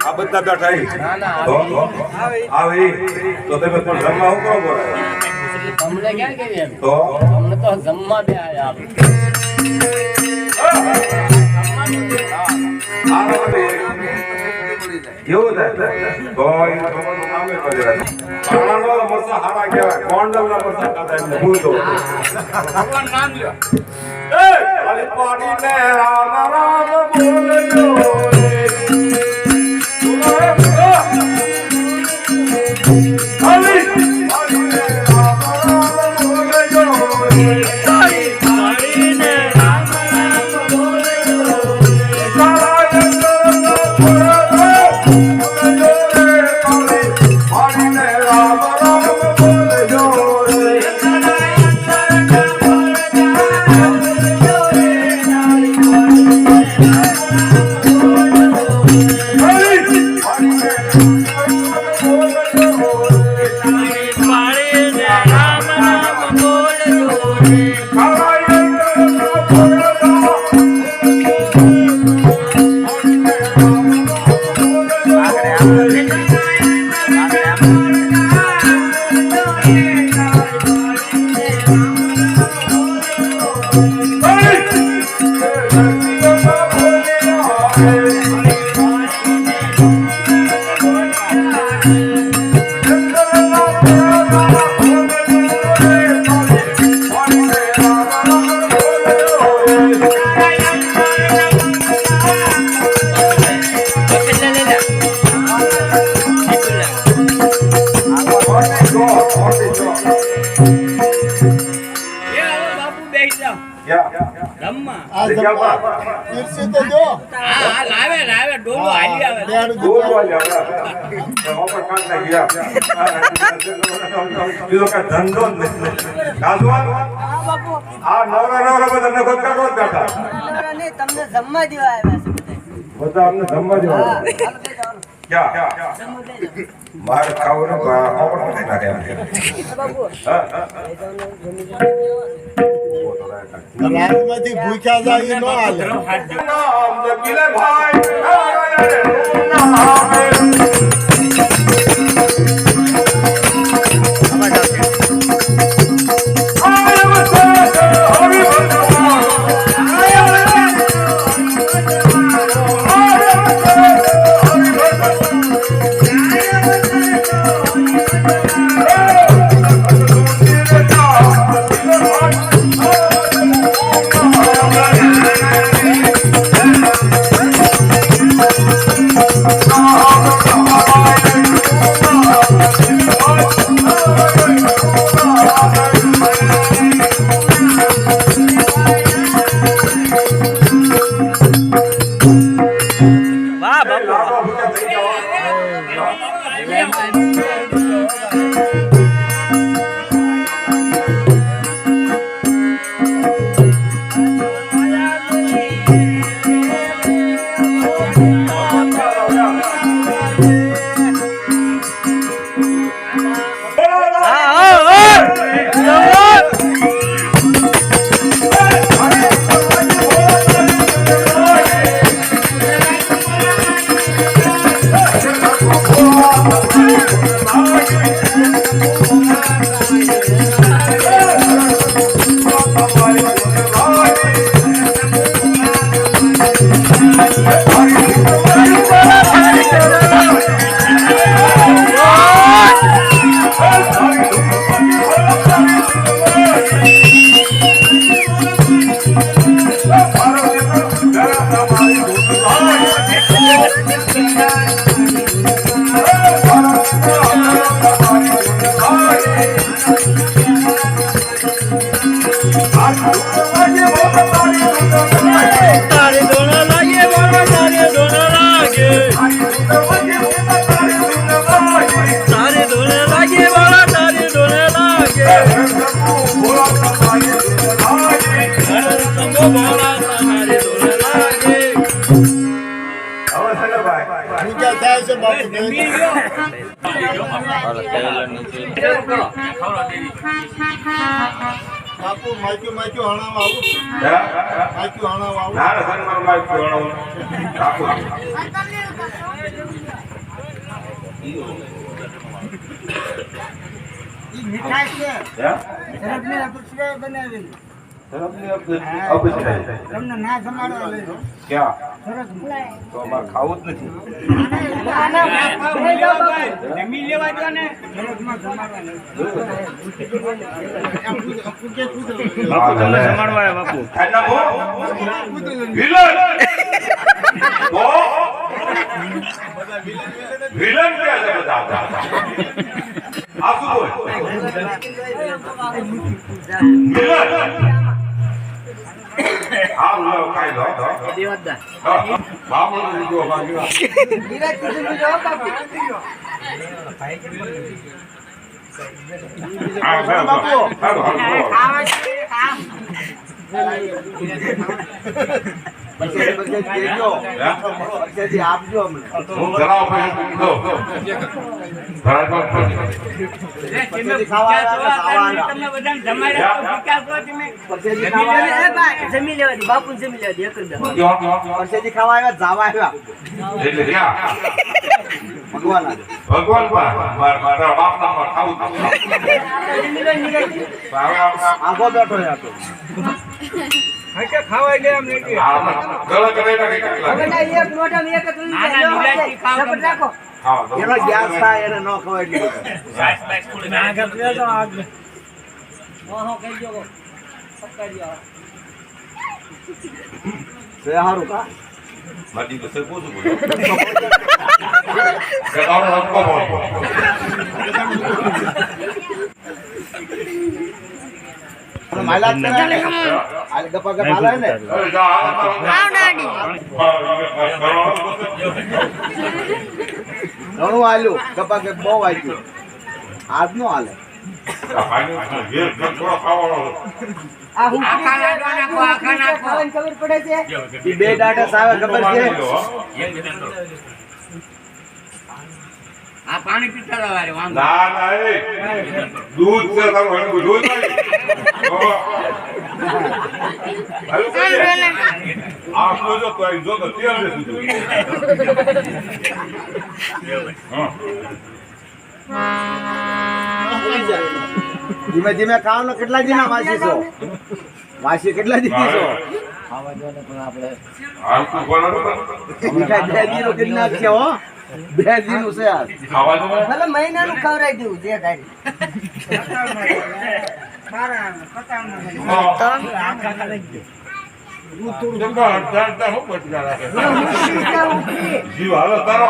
આ બધા બેઠા અહીં. ના ના તો? આવે ઈ. તો તમે પણ જમવા શું કરો છો? અમને ક્યાં કેવી તો અમને તો જમવા બે આવ્યા આપણે. કેવું થાય તો ઈ તમારું નામે છે. પાણાનો મરચાં હારા કહેવાય. ગોંડલના મરચાં ખાતા એમને ભૂલતો. એ, ખાલી પાડીને રામ રામ બોલજો રે. ખાલી પાડીને બાપુ જાઓ. લાવે લાવે ડોલો હાલી આવે. બેડ બીજો કઈ ધંધો આ નવરા નવરા બધા નખો કાઢો જ કાઢા તમને જમવા દેવા આવ્યા બધા અમને જમવા દેવા મારે ખાવું ને આપણે નાખે એમ કે. હા, હા. ભૂખ્યા જાય ન હાલે બાપુ માઈક્યું માઈક્યું હણાવ આવું આવું ના ના. મીઠાઈ છે હે? સરપને અપેક્ષા બનાવેલી સરપની તમને ના જમાડવા લઈ. ક્યાં? સરસ તો અમારે ખાવું જ નથી બાપુ બાપુ વિલન! તો? છે બધા? આ બોલ? વિલન! આ લો, ખાઈ લો. હા, બાપુને લીધો, બાકી વાત. ધીરજ કીધું બીજો બાપુ ખાઓ. ખાઓ, ખાઓ. ખાવા છે કામ એ બા, જમી લેવા. દે બાપુ જમી લેવા દે એક જ દા. ક્યાં, ક્યાં? ખાવા આવ્યા જાવા આવ્યા. ભગવાન ભગવાન. મારા ખાવું આખો બેઠો આખો ખાવા ગયા એમ નથી આપણે ગળા કરાઈ નાખી કેટલા? હવે ના એક મોઢામાં એક જ ઉઈ ના, જાય. ના, લો, નિરાંતે ખાઓ ઝપટ તમે. રાખો. હા, તો- એનો ગેસ થાય એને ન ખવાય એટલી છે હારું કા મારી પાસે પૂછું બોલો. કે તારો હક્કો બોલો. માલા જ કરે ને આ ગપા ગપ હાલે ને હવે જા, હાલ, હાલ. હા, ઘણું હાલ્યું. ગપા ગપ બહુ વાગ્યું આજ નો હાલે. બે દાંડા સાવે ખબર છે? આ પાણી પીતા રહો વાંધો ના ના એ દૂધ છે તારું હણ બુજો નહીં. બાબા. હાલું કરીએ. આ જોજો તો તેલ સીધું. હા. ધીમે ધીમે ખાવ ને કેટલા દિના વાસી છો વાસી કેટલા દિન છો આવા જો ને. ઈ કાંઈ કેટલા દિનો કેટલા છે હો બે દિનું છે આ. ભલે મહિના નું ખવડાવી દેવું જે ગાડી મારા પતાવના જીવ હાલો તારો.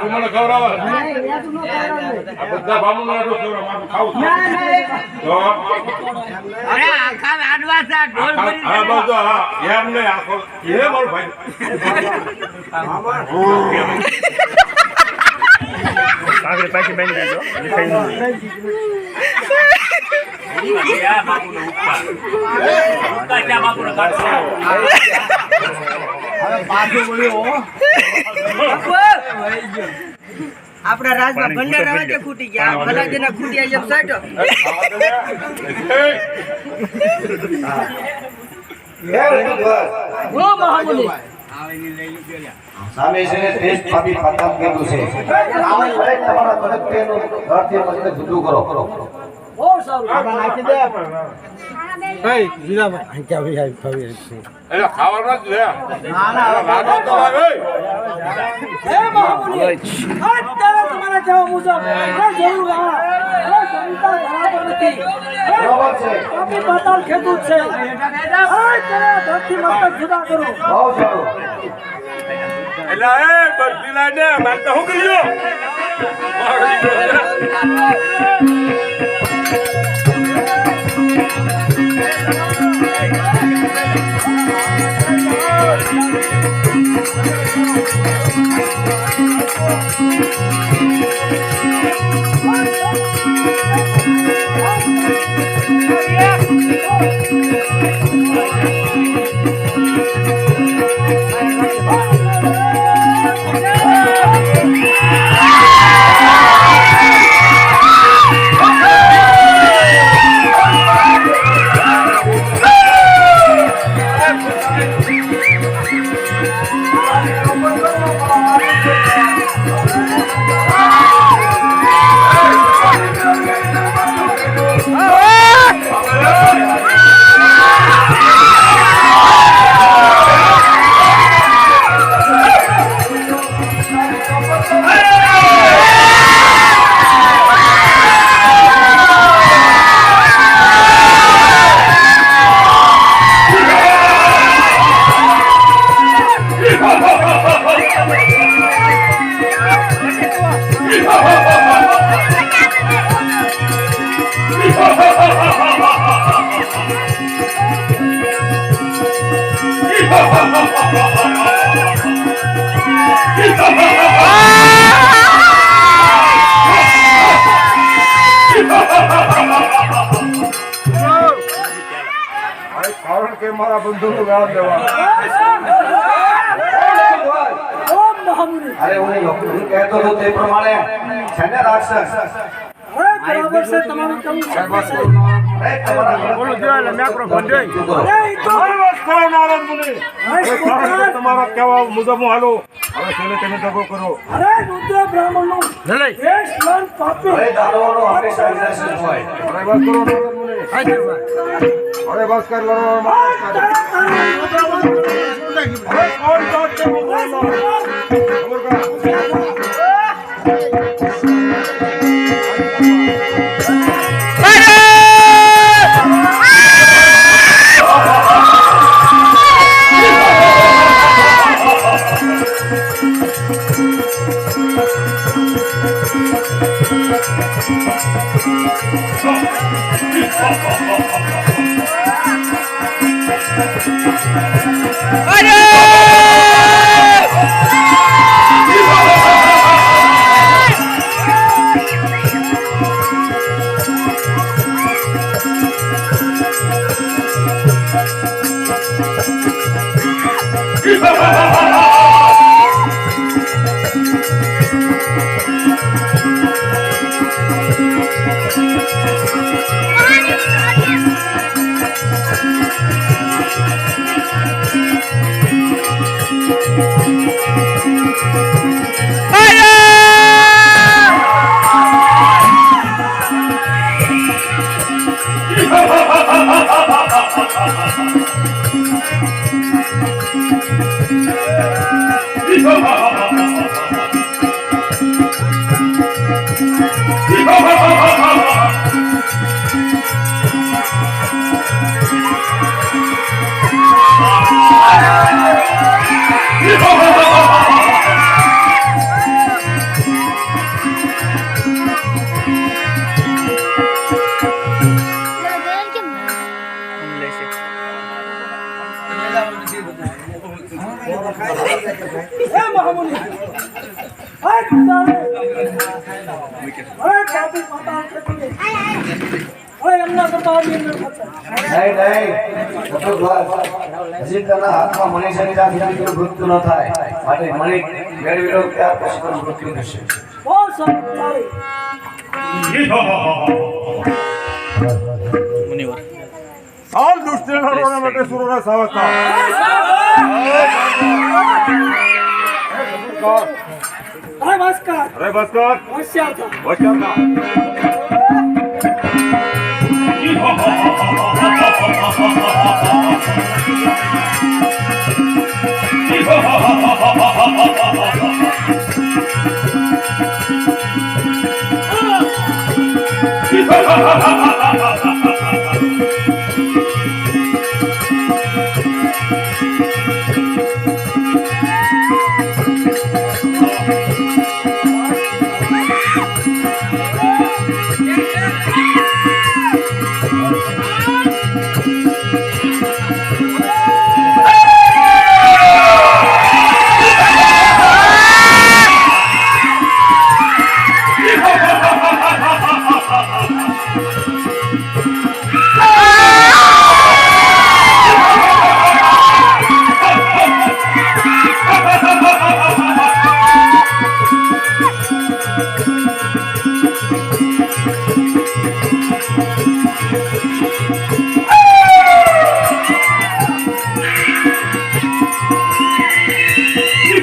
તું મને ખવડાવે. આ બધા ખવડાવે. મારે ખાવું એમ નહીં આખો એ મારો ભાઈ. પાછું બોલ્યો રાજમાં ભંડાર આવે તે ખૂટી ગયા? ભલાજીના ખૂટ્યા જેમ સાટો. સામે છે ટેસ્ટ કીધું તમારા ઘરથી મને જુદું કરો. આમાં નાખી દે. એટલે ખાવાનો જ લે ના ના લાડો તો આવે બરોબર છે. બહુ સારું. એટલે એ બરફી લાઈને મારે તો શું કર્યું મારો દીકરો છે. કે મારા બંધુનું વ્યાજ લેવા અરે હું કહેતો હતો તે પ્રમાણે છે ને રાક્ષસ? અરે તમારા તમારા કહેવા મુજબ હું હાલો. હવે છેલ્લે તમે દગો કરો. અરે દાનવોનો હંમેશા વિનાશ જ હોય. અરે બસ કરો નારદ મુનિ. અરે બસ કર લડવાનો, બસ કર. અરે કોણ જાત છે अरे નહીં હજી તેના હાથમાં મણી છે ત્યાં સુધી મૃત્યુ ન. થાય માટે મણી મેળવી લો ત્યાર પછી તેનું મૃત્યુ થશે સાલ માટે સુરોના સાવધ થાઓ. અરે બસ કર હોશિયાર થા. ha ha ha